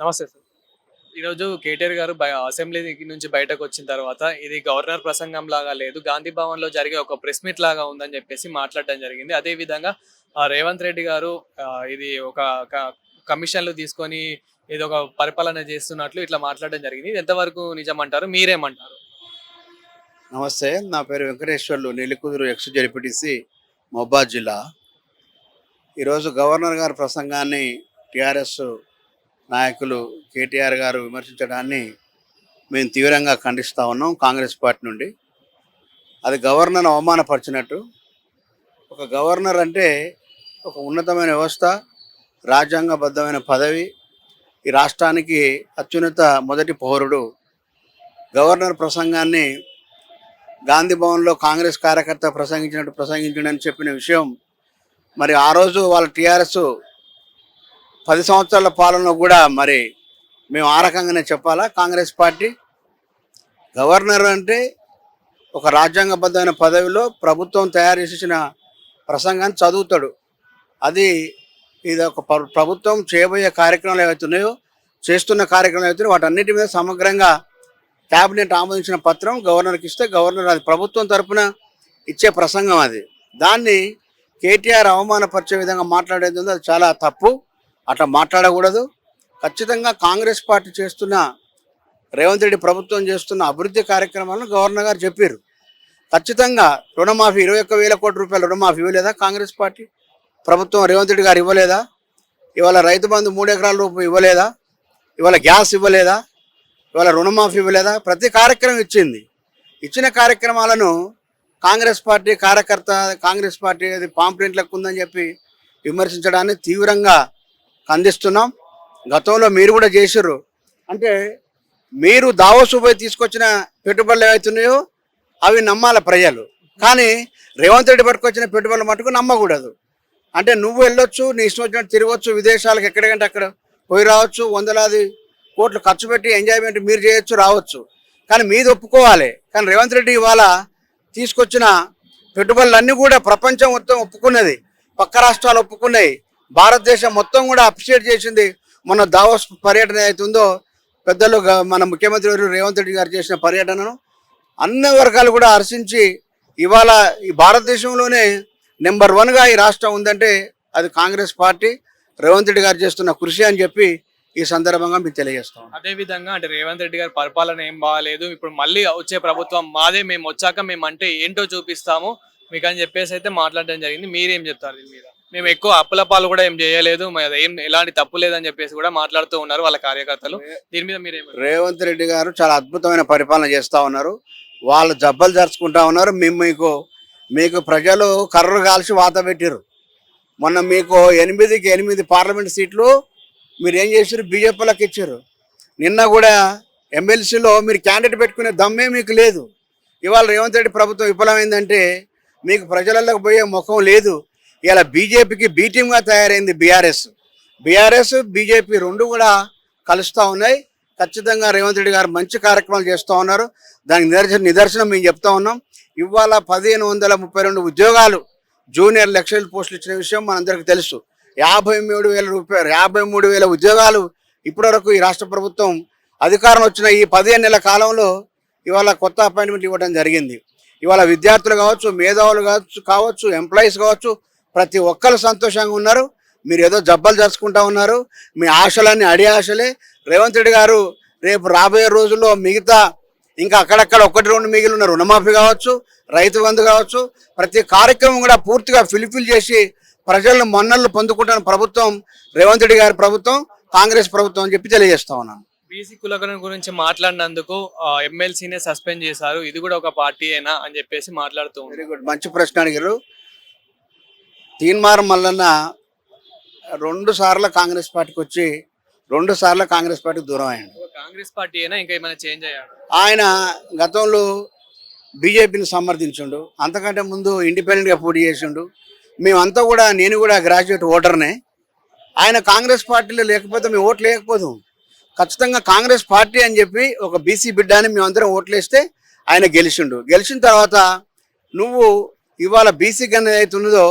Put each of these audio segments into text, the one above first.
నమస్తే సార్. ఈరోజు కేటీఆర్ గారు అసెంబ్లీ నుంచి బయటకు వచ్చిన తర్వాత ఇది గవర్నర్ ప్రసంగం లాగా లేదు. గాంధీ భవన్లో జరిగే ఒక ప్రెస్ మీట్ లాగా ఉందని చెప్పేసి మాట్లాడడం జరిగింది. అదే విధంగా రేవంత్ రెడ్డి గారు ఇది ఒక కమిషన్లు తీసుకొని ఏదో ఒక పరిపాలన చేస్తున్నట్లు ఇట్లా మాట్లాడడం జరిగింది. ఇది ఎంతవరకు నిజమంటారు? మీరేమంటారు? నమస్తే నా పేరు వెంకటేశ్వర్లు నెల్లికుదురు ఎక్స్ జడిపిటిసి మహబాద్ జిల్లా. ఈరోజు గవర్నర్ గారి ప్రసంగాన్ని టిఆర్ఎస్ నాయకులు కేటీఆర్ గారు విమర్శించడాన్ని మేము తీవ్రంగా ఖండిస్తూ ఉన్నాం కాంగ్రెస్ పార్టీ నుండి. అది గవర్నర్ అవమానపరిచినట్టు. ఒక గవర్నర్ అంటే ఒక ఉన్నతమైన వ్యవస్థ రాజ్యాంగబద్ధమైన పదవి ఈ రాష్ట్రానికి అత్యున్నత మొదటి పౌరుడు. గవర్నర్ ప్రసంగాన్ని గాంధీ భవన్లో కాంగ్రెస్ కార్యకర్త ప్రసంగించినట్టు ప్రసంగించడని చెప్పిన విషయం మరి ఆ రోజు వాళ్ళ టీఆర్ఎస్ పది సంవత్సరాల పాలనలో కూడా మరి మేము ఆ రకంగానే చెప్పాలా? కాంగ్రెస్ పార్టీ గవర్నర్ అంటే ఒక రాజ్యాంగబద్ధమైన పదవిలో ప్రభుత్వం తయారు చేసిన ప్రసంగాన్ని చదువుతాడు. అది ఇది ఒక ప్రభుత్వం చేయబోయే కార్యక్రమాలు ఏవైతున్నాయో చేస్తున్న కార్యక్రమాలు ఏవైతున్నాయో వాటన్నిటి మీద సమగ్రంగా క్యాబినెట్ ఆమోదించిన పత్రం గవర్నర్కి ఇస్తే గవర్నర్ అది ప్రభుత్వం తరపున ఇచ్చే ప్రసంగం అది. దాన్ని కేటీఆర్ అవమానపరిచే విధంగా మాట్లాడేది ఉంది అది చాలా తప్పు. అట్లా మాట్లాడకూడదు. ఖచ్చితంగా కాంగ్రెస్ పార్టీ చేస్తున్న రేవంత్ రెడ్డి ప్రభుత్వం చేస్తున్న అభివృద్ధి కార్యక్రమాలను గవర్నర్ గారు చెప్పారు ఖచ్చితంగా రుణమాఫీ ఇరవై ఒక్క వేల కోట్ల రూపాయల రుణమాఫీ ఇవ్వలేదా కాంగ్రెస్ పార్టీ? ప్రభుత్వం రేవంత్ రెడ్డి గారు ఇవ్వలేదా? ఇవాళ రైతు బంధు మూడు ఎకరాల రూపాయలు ఇవ్వలేదా? ఇవాళ గ్యాస్ ఇవ్వలేదా? ఇవాళ రుణమాఫీ ఇవ్వలేదా? ప్రతి కార్యక్రమం ఇచ్చింది. ఇచ్చిన కార్యక్రమాలను కాంగ్రెస్ పార్టీ కార్యకర్త కాంగ్రెస్ పార్టీ అది పాంప్లెంట్లకు ఉందని చెప్పి విమర్శించడాన్ని తీవ్రంగా అందిస్తున్నాం గతంలో మీరు కూడా చేసారు అంటే మీరు దావోసు పోయి తీసుకొచ్చిన పెట్టుబడులు ఏవైతున్నాయో అవి నమ్మాల ప్రజలు. కానీ రేవంత్ రెడ్డి పట్టుకొచ్చిన పెట్టుబడులు మటుకు నమ్మకూడదు. అంటే నువ్వు వెళ్ళొచ్చు నీ ఇష్టం వచ్చినట్టు తిరగవచ్చు విదేశాలకు ఎక్కడికంటే అక్కడ పోయి రావచ్చు వందలాది కోట్లు ఖర్చు పెట్టి ఎంజాయ్మెంట్ మీరు చేయొచ్చు రావచ్చు. కానీ మీది ఒప్పుకోవాలి. కానీ రేవంత్ రెడ్డి ఇవాళ తీసుకొచ్చిన పెట్టుబడులన్నీ కూడా ప్రపంచం మొత్తం ఒప్పుకున్నది. పక్క రాష్ట్రాలు ఒప్పుకున్నాయి. భారతదేశం మొత్తం కూడా అప్రిషియేట్ చేసింది మన దావోస్ పర్యటన ఏదైతే ఉందో పెద్దలు మన ముఖ్యమంత్రి వర్యులు రేవంత్ రెడ్డి గారు చేసిన పర్యటనను అన్ని వర్గాలు కూడా హర్షించి ఇవాళ ఈ భారతదేశంలోనే నెంబర్ వన్గా ఈ రాష్ట్రం ఉందంటే అది కాంగ్రెస్ పార్టీ రేవంత్ రెడ్డి గారు చేస్తున్న కృషి అని చెప్పి ఈ సందర్భంగా మీకు తెలియజేస్తాం అదే విధంగా అంటే రేవంత్ రెడ్డి గారి పరిపాలన ఏం బాగాలేదు ఇప్పుడు మళ్ళీ వచ్చే ప్రభుత్వం మాదే మేము వచ్చాక మేము అంటే ఏంటో చూపిస్తాము మీకు అని చెప్పేసి అయితే మాట్లాడడం జరిగింది. మీరేం చెప్తారు దీని మీద? మేము ఎక్కువ అప్పుల పాలు కూడా ఏం చేయలేదు. ఏం ఎలాంటి తప్పు లేదని చెప్పేసి కూడా మాట్లాడుతూ ఉన్నారు వాళ్ళ కార్యకర్తలు. దీని మీద మీరేం రేవంత్ రెడ్డి గారు చాలా అద్భుతమైన పరిపాలన చేస్తూ ఉన్నారు. వాళ్ళు జబ్బలు జరుచుకుంటా ఉన్నారు. మేము మీకు మీకు ప్రజలు కర్రలు కాల్చి వాత పెట్టారు మొన్న మీకు ఎనిమిదికి ఎనిమిది పార్లమెంట్ సీట్లు మీరు ఏం చేశారు బీజేపీలకు ఇచ్చారు నిన్న కూడా ఎమ్మెల్సీలో మీరు క్యాండిడేట్ పెట్టుకునే దమ్మే మీకు లేదు. ఇవాళ రేవంత్ రెడ్డి ప్రభుత్వం విఫలమైందంటే మీకు ప్రజలకు పోయే ముఖం లేదు. ఇలా బీజేపీకి బీటీంగా తయారైంది బీఆర్ఎస్ బీఆర్ఎస్ బీజేపీ రెండు కూడా కలుస్తూ ఉన్నాయి. ఖచ్చితంగా రేవంత్ రెడ్డి గారు మంచి కార్యక్రమాలు చేస్తూ ఉన్నారు. దానికి నిదర్శన నిదర్శనం మేము చెప్తా ఉన్నాం. ఇవాళ పదిహేను వందల ముప్పై రెండు ఉద్యోగాలు జూనియర్ లెక్చరల్ పోస్టులు ఇచ్చిన విషయం మనందరికీ తెలుసు. యాభై మూడు వేల రూపాయలు యాభై మూడు వేల ఉద్యోగాలు ఇప్పటివరకు ఈ రాష్ట్ర ప్రభుత్వం అధికారం వచ్చిన ఈ పదిహేను నెలల కాలంలో ఇవాళ కొత్త అపాయింట్మెంట్ ఇవ్వడం జరిగింది. ఇవాళ విద్యార్థులు కావచ్చు మేధావులు కావచ్చు కావచ్చు ఎంప్లాయీస్ కావచ్చు ప్రతి ఒక్కరు సంతోషంగా ఉన్నారు. మీరు ఏదో జబ్బలు జరుచుకుంటా ఉన్నారు. మీ ఆశలన్నీ అడి ఆశలే. రేవంత్ రెడ్డి గారు రేపు రాబోయే రోజుల్లో మిగతా ఇంకా అక్కడక్కడ ఒకటి రెండు మిగిలి ఉన్న రుణమాఫీ కావచ్చు రైతు బంధు కావచ్చు ప్రతి కార్యక్రమం కూడా పూర్తిగా ఫిల్ఫిల్ చేసి ప్రజలను మన్నళ్ళు పొందుకుంటున్న ప్రభుత్వం రేవంత్ రెడ్డి గారి ప్రభుత్వం కాంగ్రెస్ ప్రభుత్వం అని చెప్పి తెలియజేస్తా ఉన్నాను. బీసీ కులగణం గురించి మాట్లాడినందుకు ఎమ్మెల్సీనే సస్పెండ్ చేశారు. ఇది కూడా ఒక పార్టీ అయినా అని చెప్పేసి మాట్లాడుతూ వెరీ గుడ్ మంచి ప్రశ్న అడిగారు. తీన్మార్ మల్లన్న రెండు సార్లు కాంగ్రెస్ పార్టీకి వచ్చి రెండు సార్లు కాంగ్రెస్ పార్టీకి దూరం అయ్యాడు. కాంగ్రెస్ పార్టీ అయినా ఇంకా ఏమైనా చేంజ్ అయ్యాడు? ఆయన గతంలో బీజేపీని సమర్థించుండు. అంతకంటే ముందు ఇండిపెండెంట్గా పోటీ చేసిండు. మేమంతా కూడా నేను కూడా గ్రాడ్యుయేట్ ఓటర్నే. ఆయన కాంగ్రెస్ పార్టీలో లేకపోతే మేము ఓట్లు లేకపోదు ఖచ్చితంగా కాంగ్రెస్ పార్టీ అని చెప్పి ఒక బీసీ బిడ్డ అని మేమందరం ఓట్లేస్తే ఆయన గెలిచిండు. గెలిచిన తర్వాత నువ్వు ఇవాళ బీసీ గన్ ఏదైతే ఉన్నదో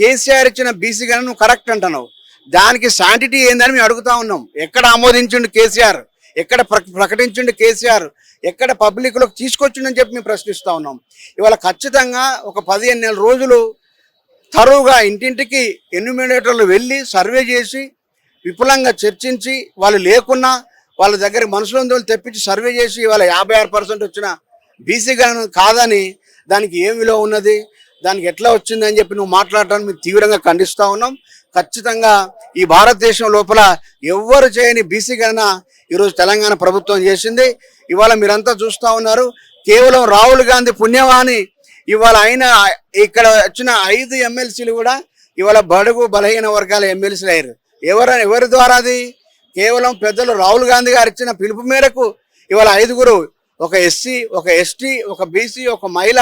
కేసీఆర్ ఇచ్చిన బీసీ గన్ నువ్వు కరెక్ట్ అంటున్నావు. దానికి శాంటిటీ ఏందని మేము అడుగుతా ఉన్నాం. ఎక్కడ ఆమోదించిండు కేసీఆర్? ఎక్కడ ప్రకటించండి కేసీఆర్? ఎక్కడ పబ్లిక్లోకి తీసుకొచ్చిండని చెప్పి మేము ప్రశ్నిస్తూ ఉన్నాం. ఇవాళ ఖచ్చితంగా ఒక పదిహేను నెల రోజులు తరువుగా ఇంటింటికి ఎన్యుమినేటర్లు వెళ్ళి సర్వే చేసి విపులంగా చర్చించి వాళ్ళు లేకున్నా వాళ్ళ దగ్గర మనుషులందో తెప్పించి సర్వే చేసి ఇవాళ యాభై ఆరు పర్సెంట్ వచ్చిన బీసీ గణన కాదని దానికి ఏం విలువ ఉన్నది? దానికి ఎట్లా వచ్చిందని చెప్పి నువ్వు మాట్లాడటాన్ని మేము తీవ్రంగా ఖండిస్తూ ఉన్నాం. ఖచ్చితంగా ఈ భారతదేశం లోపల ఎవ్వరు చేయని బీసీ గణన ఈరోజు తెలంగాణ ప్రభుత్వం చేసింది. ఇవాళ మీరంతా చూస్తూ ఉన్నారు. కేవలం రాహుల్ గాంధీ పుణ్యవాణి ఇవాళ అయిన ఇక్కడ వచ్చిన ఐదు ఎమ్మెల్సీలు కూడా ఇవాళ బడుగు బలహీన వర్గాల ఎమ్మెల్సీలు అయ్యారు. ఎవరు ఎవరి ద్వారా అది? కేవలం పెద్దలు రాహుల్ గాంధీ గారు ఇచ్చిన పిలుపు మేరకు ఇవాళ ఐదుగురు ఒక ఎస్సీ ఒక ఎస్టీ ఒక బీసీ ఒక మహిళ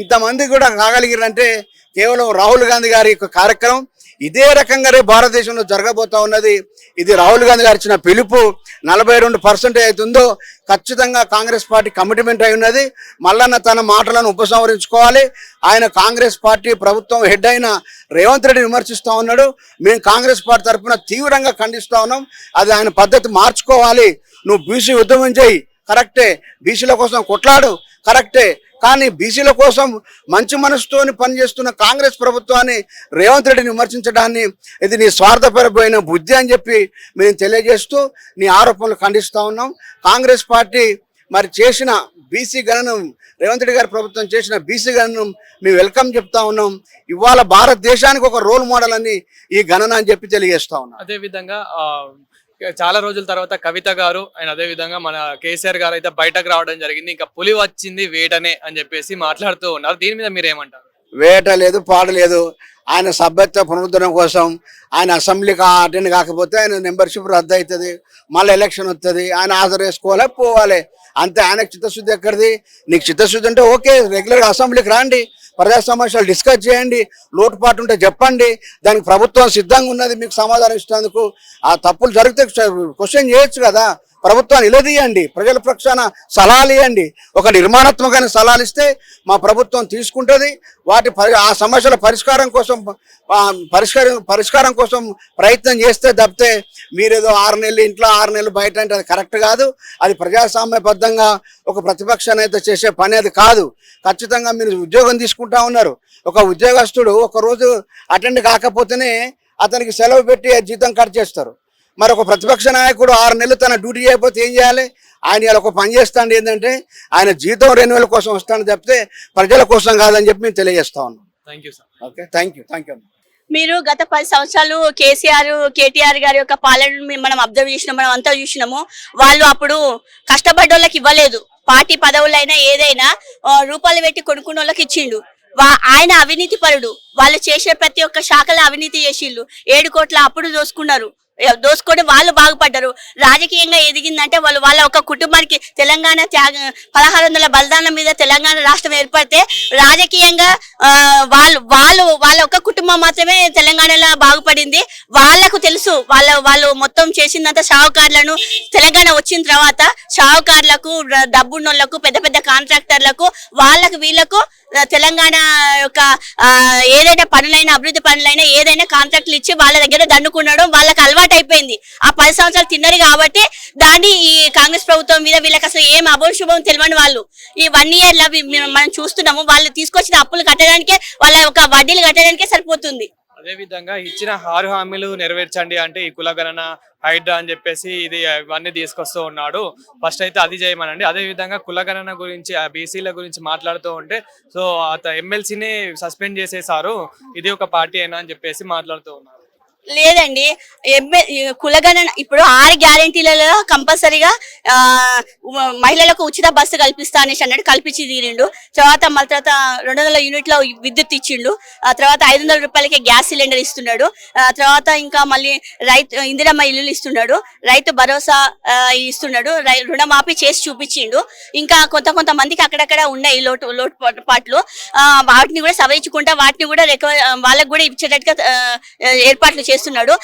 ఇంతమంది కూడా కాగలిగిరంటే కేవలం రాహుల్ గాంధీ గారి యొక్క కార్యక్రమం ఇదే రకంగా రేపు భారతదేశంలో జరగబోతా ఉన్నది. ఇది రాహుల్ గాంధీ గారు ఇచ్చిన పిలుపు నలభై రెండు పర్సెంట్ అవుతుందో ఖచ్చితంగా కాంగ్రెస్ పార్టీ కమిట్మెంట్ అయి ఉన్నది. మల్లన్న తన మాటలను ఉపసంహరించుకోవాలి. ఆయన కాంగ్రెస్ పార్టీ ప్రభుత్వం హెడ్ అయిన రేవంత్ రెడ్డి విమర్శిస్తూ ఉన్నాడు. మేము కాంగ్రెస్ పార్టీ తరఫున తీవ్రంగా ఖండిస్తూ ఉన్నాం. అది ఆయన పద్ధతి మార్చుకోవాలి. నువ్వు బీసీ ఉద్యమం చేయి. కరెక్టే. బీసీల కోసం కొట్లాడు. కరెక్టే. కానీ బీసీల కోసం మంచి మనసుతోని పనిచేస్తున్న కాంగ్రెస్ ప్రభుత్వాన్ని రేవంత్ రెడ్డిని విమర్శించడాన్ని ఇది నీ స్వార్థపరమైన బుద్ధి అని చెప్పి మేము తెలియజేస్తూ నీ ఆరోపణలు ఖండిస్తూ ఉన్నాం. కాంగ్రెస్ పార్టీ మరి చేసిన బీసీ గణనం రేవంత్ రెడ్డి గారి ప్రభుత్వం చేసిన బీసీ గణనం మేము వెల్కమ్ చెప్తా ఉన్నాం. ఇవాళ భారతదేశానికి ఒక రోల్ మోడల్ అని ఈ గణన అని చెప్పి తెలియజేస్తా ఉన్నాం. అదే విధంగా చాలా రోజుల తర్వాత కవిత గారు అండ్ అదే విధంగా మన కేసీఆర్ గారు అయితే బయటకు రావడం జరిగింది. ఇంకా పులి వచ్చింది వేటనే అని చెప్పేసి మాట్లాడుతూ ఉన్నారు. దీని మీద మీరు ఏమంటారు? వేట లేదు పాట లేదు. ఆయన సభ్యత్వ పునరుద్ధరణ కోసం ఆయన అసెంబ్లీకి అటెండ్ కాకపోతే ఆయన మెంబర్షిప్ రద్దు అవుతుంది. మళ్ళీ ఎలక్షన్ వస్తుంది. ఆయన హాజరు వేసుకోవాలి పోవాలి. అంతే. ఆయనకు చిత్తశుద్ధి ఎక్కడిది? నీకు చిత్తశుద్ధి అంటే ఓకే రెగ్యులర్గా అసెంబ్లీకి రండి. ప్రజా సమస్యలు డిస్కస్ చేయండి లోటుపాటు ఉంటే చెప్పండి దానికి ప్రభుత్వం సిద్ధంగా ఉన్నది మీకు సమాధానం ఇచ్చేందుకు ఆ తప్పులు జరిగితే క్వశ్చన్ చేయొచ్చు కదా. ప్రభుత్వాన్ని నిలదీయండి. ప్రజల పక్షాన సలహాలు ఇవ్వండి. ఒక నిర్మాణాత్మకమైన సలహాలు ఇస్తే మా ప్రభుత్వం తీసుకుంటుంది. వాటి పరి- ఆ సమస్యల పరిష్కారం కోసం పరిష్కారం పరిష్కారం కోసం ప్రయత్నం చేస్తే తప్పితే మీరేదో ఆరు నెలలు ఇంట్లో ఆరు నెలలు బయట అంటే అది కరెక్ట్ కాదు. అది ప్రజాస్వామ్యబద్ధంగా ఒక ప్రతిపక్ష నేత చేసే పని అది కాదు. ఖచ్చితంగా మీరు ఉద్యోగం తీసుకుంటా ఉన్నారు. ఒక ఉద్యోగస్తుడు ఒక రోజు అటెండ్ కాకపోతేనే అతనికి సెలవు పెట్టి జీతం కట్ చేస్తారు. మరి ఒక ప్రతిపక్ష నాయకుడు ఆరు నెలలు తన డ్యూటీ చేయకపోతే ఏం చేయాలి? ఆయన ఇలా ఒక పని చేస్తాడు ఏంటంటే ఆయన జీతం రెన్యువల్ కోసం వస్తాను తప్పితే ప్రజల కోసం కాదని చెప్పి మేము తెలియజేస్తా ఉన్నాం. Thank you sir okay thank you thank you మీరు గత పది సంవత్సరాలు కేసీఆర్ కేటీఆర్ గారి యొక్క పాలనని మనం అబ్జర్వ్ చేసినాం మనం అంతా చూసినాము. వాళ్ళు అప్పుడు కష్టపడ్డోళ్ళకి ఇవ్వలేదు. పార్టీ పదవులైనా ఏదైనా రూపాయలు పెట్టి కొనుక్కున్న వాళ్ళకి ఇచ్చిండు. వా- ఆయన అవినీతి పరుడు. వాళ్ళు చేసే ప్రతి ఒక్క శాఖలో అవినీతి చేసిండు. ఏడు కోట్ల అప్పుడు దోసుకున్నారు. ఏ, దోసుకొని వాళ్ళు బాగుపడ్డారు. రాజకీయంగా ఎదిగిందంటే వాళ్ళు వాళ్ళ ఒక కుటుంబానికి తెలంగాణ త్యాగ పదహారు వందల బలిదానం మీద తెలంగాణ రాష్ట్రం ఏర్పడితే రాజకీయంగా ఆ, వాళ్ళు వాళ్ళు వాళ్ళ ఒక కుటుంబం మాత్రమే తెలంగాణలో బాగుపడింది. వాళ్ళకు తెలుసు వాళ్ళ వాళ్ళు మొత్తం చేసిందంత షావుకారులను తెలంగాణ వచ్చిన తర్వాత షావుకారులకు డబ్బున్నోళ్ళకు పెద్ద పెద్ద కాంట్రాక్టర్లకు వాళ్ళకు వీళ్ళకు తెలంగాణ యొక్క ఏదైనా పనులైనా అభివృద్ధి పనులైనా ఏదైనా కాంట్రాక్ట్లు ఇచ్చి వాళ్ళ దగ్గర దండుకున్నాడు వాళ్ళకి అలవాటు అయిపోయింది ఆ పది సంవత్సరాలు తిన్నారు కాబట్టి దాన్ని ఈ కాంగ్రెస్ ప్రభుత్వం మీద వీళ్ళకి అసలు ఏం అభోశుభం తెలియని వాళ్ళు. ఈ వన్ ఇయర్లో మనం చూస్తున్నాము వాళ్ళు తీసుకొచ్చిన అప్పులు కట్టడానికే వాళ్ళ ఒక వడ్డీలు కట్టడానికే సరిపోతుంది. అదే విధంగా ఇచ్చిన ఆరు హామీలు నెరవేర్చండి అంటే ఈ కులగణన హైడ్రా అని చెప్పేసి ఇది ఇవన్నీ తీసుకొస్తూ ఉన్నాడు. ఫస్ట్ అయితే అది చేయమనండి. అదే విధంగా కులగణన గురించి ఆ బీసీల గురించి మాట్లాడుతూ ఉంటే సో అత ఎమ్మెల్సీని సస్పెండ్ చేసేసారు ఇది ఒక పార్టీ అయినా అని చెప్పేసి మాట్లాడుతూ ఉన్నారు. లేదండి. కులగణన ఇప్పుడు ఆరు గ్యారంటీలలో కంపల్సరీగా ఆ, మహిళలకు ఉచిత బస్సు కల్పిస్తా అనేసి అన్నాడు కల్పించి తీరిండు. తర్వాత మళ్ళీ తర్వాత రెండు వందల యూనిట్ల విద్యుత్ ఇచ్చిండు. ఆ తర్వాత ఐదు వందల రూపాయలకే గ్యాస్ సిలిండర్ ఇస్తున్నాడు. ఆ తర్వాత ఇంకా మళ్ళీ రైతు ఇందిరమ్మ ఇల్లులు ఇస్తున్నాడు. రైతు భరోసా ఇస్తున్నాడు. రై- రుణమాఫీ చేసి చూపించిండు. ఇంకా కొంత కొంత మందికి అక్కడక్కడ ఉన్నాయి లోటు లోటు పాట్లు వాటిని కూడా సవరించుకుంటా వాటిని కూడా రికవర్ వాళ్ళకి కూడా ఇచ్చేటట్టుగా ఏర్పాట్లు చేసి చేస్తున్నాడు.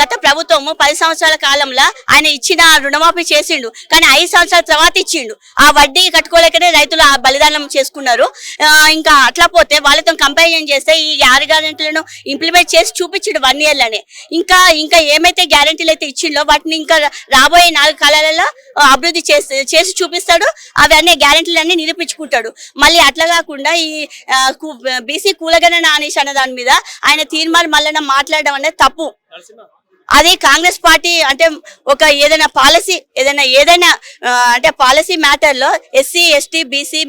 గత ప్రభుత్వము పది సంవత్సరాల కాలంలో ఆయన ఇచ్చిన రుణమాఫీ చేసిండు. కానీ ఐదు సంవత్సరాల తర్వాత ఇచ్చిండు. ఆ వడ్డీ కట్టుకోలేకనే రైతులు ఆ బలిదానం చేసుకున్నారు. ఇంకా అట్లా పోతే వాళ్ళతో కంపారిజన్ చేస్తే ఈ ఆరు గ్యారెంటీలను ఇంప్లిమెంట్ చేసి చూపించిండు వన్ ఇయర్లోనే. ఇంకా ఇంకా ఏమైతే గ్యారెంటీలు అయితే ఇచ్చిండో వాటిని ఇంకా రాబోయే నాలుగు కాలాలలో అభివృద్ధి చేసి చేసి చూపిస్తాడు. అవన్నీ గ్యారెంటీలు అన్ని నిరూపించుకుంటాడు. మళ్ళీ అట్లా కాకుండా ఈ బీసీ కూలగణన అనేసి అన్న దాని మీద ఆయన తీర్మానం మళ్ళీ మాట్లాడడం అనేది తప్పు. అది కాంగ్రెస్ పార్టీ అంటే ఒక ఏదైనా పాలసీ ఏదైనా ఏదైనా అంటే పాలసీ మ్యాటర్లో ఎస్సీ ఎస్టీ బీసీ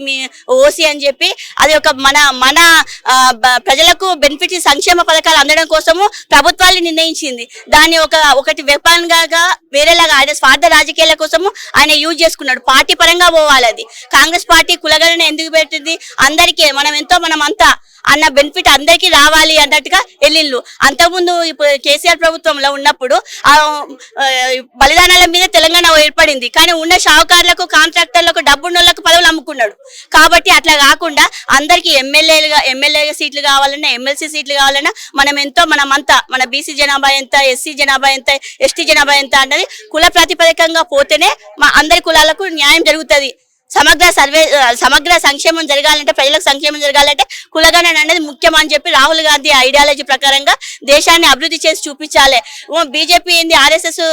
ఓసీ అని చెప్పి అది ఒక మన మన ప్రజలకు బెనిఫిట్ సంక్షేమ పథకాలు అందడం కోసము ప్రభుత్వాలు నిర్ణయించింది. దాన్ని ఒక ఒకటి వెపన్గా వేరేలాగా ఆయన స్వార్థ రాజకీయాల కోసము ఆయన యూజ్ చేసుకున్నాడు. పార్టీ పరంగా పోవాలి అది. కాంగ్రెస్ పార్టీ కులగణన ఎందుకు పెట్టింది? అందరికీ మనం ఎంతో మనం అంతా అన్న బెనిఫిట్ అందరికీ రావాలి అన్నట్టుగా వెళ్ళిళ్ళు అంతకుముందు ఇప్పుడు కేసీఆర్ ప్రభుత్వంలో ఉన్నప్పుడు బలిదానాల మీద తెలంగాణ ఏర్పడింది. కానీ ఉన్న షావుకారులకు కాంట్రాక్టర్లకు డబ్బున్నోళ్ళకు పదవులు అమ్ముకున్నాడు. కాబట్టి అట్లా కాకుండా అందరికీ ఎమ్మెల్యేలుగా ఎమ్మెల్యే సీట్లు కావాలన్నా ఎమ్మెల్సీ సీట్లు కావాలన్నా మనం ఎంతో మనం అంతా మన బీసీ జనాభా ఎంత ఎస్సీ జనాభా ఎంత ఎస్టీ జనాభా ఎంత అన్నది కుల ప్రాతిపదికంగా పోతేనే మా అందరి కులాలకు న్యాయం జరుగుతుంది. సమగ్ర సర్వే సమగ్ర సంక్షేమం జరగాలంటే ప్రజలకు సంక్షేమం జరగాలంటే కులగణన అనేది ముఖ్యం అని చెప్పి రాహుల్ గాంధీ ఐడియాలజీ ప్రకారంగా దేశాన్ని అభివృద్ధి చేసి చూపించాలి. బీజేపీ ఏంది? ఆర్ఎస్ఎస్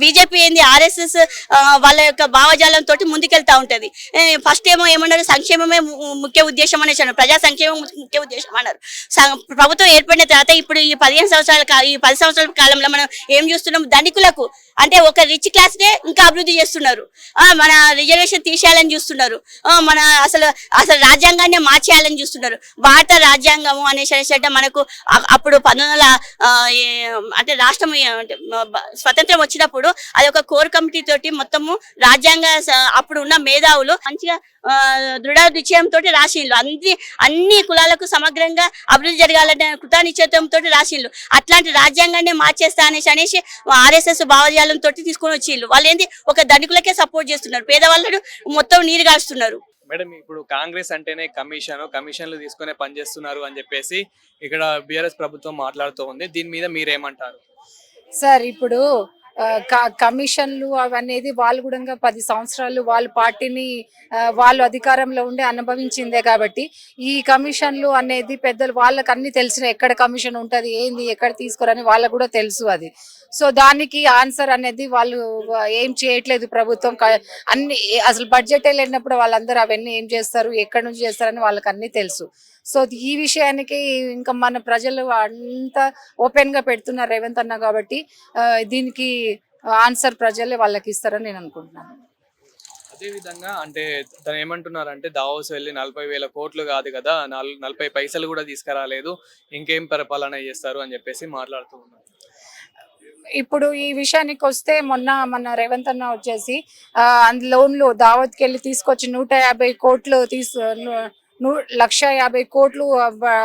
బీజేపీ ఏంది? ఆర్ఎస్ఎస్ వాళ్ళ యొక్క భావజాలం తోటి ముందుకెళ్తా ఉంటది. ఫస్ట్ ఏమో ఏమన్నారు? సంక్షేమమే ముఖ్య ఉద్దేశం అనేసి అన్నారు. ప్రజా సంక్షేమం ముఖ్య ఉద్దేశం అన్నారు. ప్రభుత్వం ఏర్పడిన తర్వాత ఇప్పుడు ఈ పదిహేను సంవత్సరాల ఈ పది సంవత్సరాల కాలంలో మనం ఏం చూస్తున్నాం? ధనికులకు అంటే ఒక రిచ్ క్లాస్ నే ఇంకా అభివృద్ధి చేస్తున్నారు. మన రిజర్వేషన్ తీసేయాలని చూస్తున్నారు. మన అసలు అసలు రాజ్యాంగాన్ని మార్చేయాలని చూస్తున్నారు. భారత రాజ్యాంగము అనేసి అనేసి అంటే మనకు అప్పుడు పంతొమ్మిది అంటే రాష్ట్రం స్వతంత్రం వచ్చిన వచ్చినప్పుడు అది ఒక కోర్ కమిటీ తోటి మొత్తము రాజ్యాంగ అప్పుడు ఉన్న మేధావులు మంచిగా దృఢ నిశ్చయంతో రాసిండ్లు అన్ని అన్ని కులాలకు సమగ్రంగా అభివృద్ధి జరగాలంటే కృత నిశ్చయంతో రాసిండ్లు అట్లాంటి రాజ్యాంగాన్ని మార్చేస్తా అనేసి అనేసి ఆర్ఎస్ఎస్ భావజాలంతో తీసుకొని వచ్చిండ్రు. వాళ్ళు ఏంది? ఒక ధనికులకే సపోర్ట్ చేస్తున్నారు. పేదవాళ్ళను మొత్తం నీరు కాస్తున్నారు మేడం ఇప్పుడు కాంగ్రెస్ అంటేనే కమిషన్ కమిషన్లు తీసుకునే పనిచేస్తున్నారు అని చెప్పేసి ఇక్కడ బీఆర్ఎస్ ప్రభుత్వం మాట్లాడుతూ ఉంది దీని మీద మీరేమంటారు? సార్ ఇప్పుడు కమిషన్లు అవనేది వాళ్ళు కూడా పది సంవత్సరాలు వాళ్ళ పార్టీని వాళ్ళు అధికారంలో ఉండి అనుభవించిందే కాబట్టి ఈ కమిషన్లు అనేది పెద్దలు వాళ్ళకి అన్ని తెలిసిన ఎక్కడ కమిషన్ ఉంటది ఏంది ఎక్కడ తీసుకోరని వాళ్ళకు కూడా తెలుసు అది. సో దానికి ఆన్సర్ అనేది వాళ్ళు ఏం చేయట్లేదు ప్రభుత్వం. అన్ని అసలు బడ్జెట్ వెళ్ళినప్పుడు వాళ్ళందరూ అవన్నీ ఏం చేస్తారు ఎక్కడి నుంచి చేస్తారని వాళ్ళకి అన్ని తెలుసు. సో ఈ విషయానికి ఇంకా మన ప్రజలు అంతా ఓపెన్గా పెడుతున్నారు రేవంత్ అన్న కాబట్టి దీనికి ఆన్సర్ ప్రజలే వాళ్ళకి ఇస్తారని నేను అనుకుంటున్నాను. అదే విధంగా అంటే తను ఏమంటున్నారంటే దావోస్ వెళ్ళి నలభై వేల కోట్లు కాదు కదా నాల్- నలభై పైసలు కూడా తీసుకురాలేదు ఇంకేం పరిపాలన చేస్తారు అని చెప్పేసి మాట్లాడుతూ ఉన్నారు. ఇప్పుడు ఈ విషయానికి వస్తే మొన్న మన రేవంత్ అన్న వచ్చేసి లోన్లు దావత్కి వెళ్ళి తీసుకొచ్చి నూట యాభై కోట్లు తీసు లక్ష యాభై కోట్లు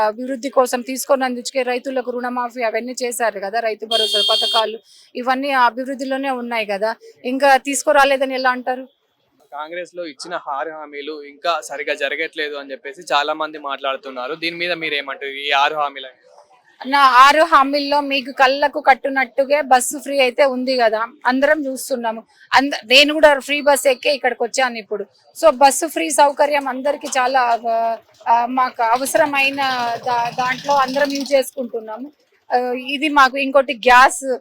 అభివృద్ధి కోసం తీసుకొని అందుకే రైతులకు రుణమాఫీ అవన్నీ చేశారు కదా రైతు భరోసా పథకాలు. ఇవన్నీ అభివృద్ధిలోనే ఉన్నాయి కదా. ఇంకా తీసుకురాలేదని ఎలా అంటారు? కాంగ్రెస్లో ఇచ్చిన హారు హామీలు ఇంకా సరిగా జరగట్లేదు అని చెప్పేసి చాలా మంది మాట్లాడుతున్నారు. దీని మీద మీరు ఏమంటారు ఈ ఆరు హామీలు నా ఆరు హామీల్లో మీకు కళ్ళకు కట్టునట్టుగా బస్సు ఫ్రీ అయితే ఉంది కదా. అందరం చూస్తున్నాము. అంద నేను కూడా ఫ్రీ బస్ ఎక్కే ఇక్కడికి వచ్చాను ఇప్పుడు. సో బస్సు ఫ్రీ సౌకర్యం అందరికీ చాలా మాకు అవసరమైన దా- దాంట్లో అందరం యూజ్ చేసుకుంటున్నాము. ఇది మాకు ఇంకోటి గ్యాస్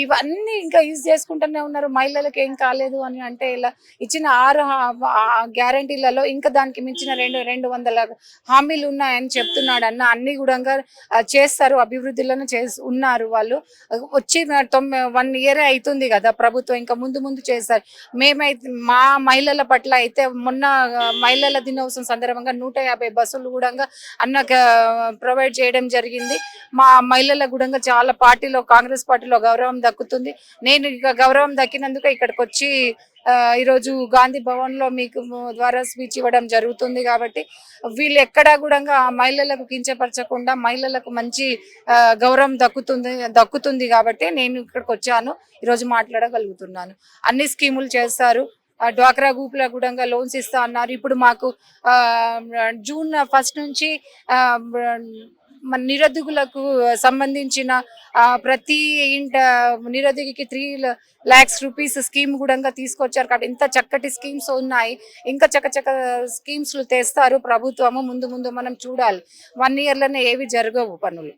ఇవన్నీ ఇంకా యూజ్ చేసుకుంటూనే ఉన్నారు. మహిళలకు ఏం కాలేదు అని అంటే ఇలా ఇచ్చిన ఆరు గ్యారంటీలలో ఇంకా దానికి మించిన రెండు రెండు వందల హామీలు ఉన్నాయని చెప్తున్నాడు అన్న అన్ని కూడా చేస్తారు. అభివృద్ధిలోనే చేసి ఉన్నారు వాళ్ళు. వచ్చి తొమ్మిది వన్ ఇయర్ అవుతుంది కదా ప్రభుత్వం. ఇంకా ముందు ముందు చేస్తారు. మేమైతే మా మహిళల పట్ల అయితే మొన్న మహిళల దినోత్సవం సందర్భంగా నూట యాభై బస్సులు కూడా అన్న ప్రొవైడ్ చేయడం జరిగింది. మా మహిళల కూడా చాలా పార్టీలో కాంగ్రెస్ పార్టీలో గౌరవం గౌరవం దక్కుతుంది. నేను ఇక గౌరవం దక్కినందుకు ఇక్కడికి వచ్చి ఈరోజు గాంధీ భవన్లో మీకు ద్వారా స్పీచ్ ఇవ్వడం జరుగుతుంది కాబట్టి వీళ్ళు ఎక్కడా కూడా మహిళలకు కించపరచకుండా మహిళలకు మంచి గౌరవం దక్కుతుంది దక్కుతుంది కాబట్టి నేను ఇక్కడికి వచ్చాను ఈరోజు మాట్లాడగలుగుతున్నాను. అన్ని స్కీములు చేస్తారు. డ్వాక్రా గ్రూప్ కూడా లోన్స్ ఇస్తా అన్నారు. ఇప్పుడు మాకు జూన్ ఫస్ట్ నుంచి నిరుద్యోగులకు సంబంధించిన ప్రతి ఇంట నిరుద్యోగికి త్రీ ల్యాక్స్ రూపీస్ స్కీమ్ కూడా తీసుకొచ్చారు. కాబట్టి ఇంత చక్కటి స్కీమ్స్ ఉన్నాయి. ఇంకా చక్క చక్క స్కీమ్స్ తెస్తారు ప్రభుత్వము. ముందు ముందు మనం చూడాలి. వన్ ఇయర్లోనే ఏవి జరగవు పనులు.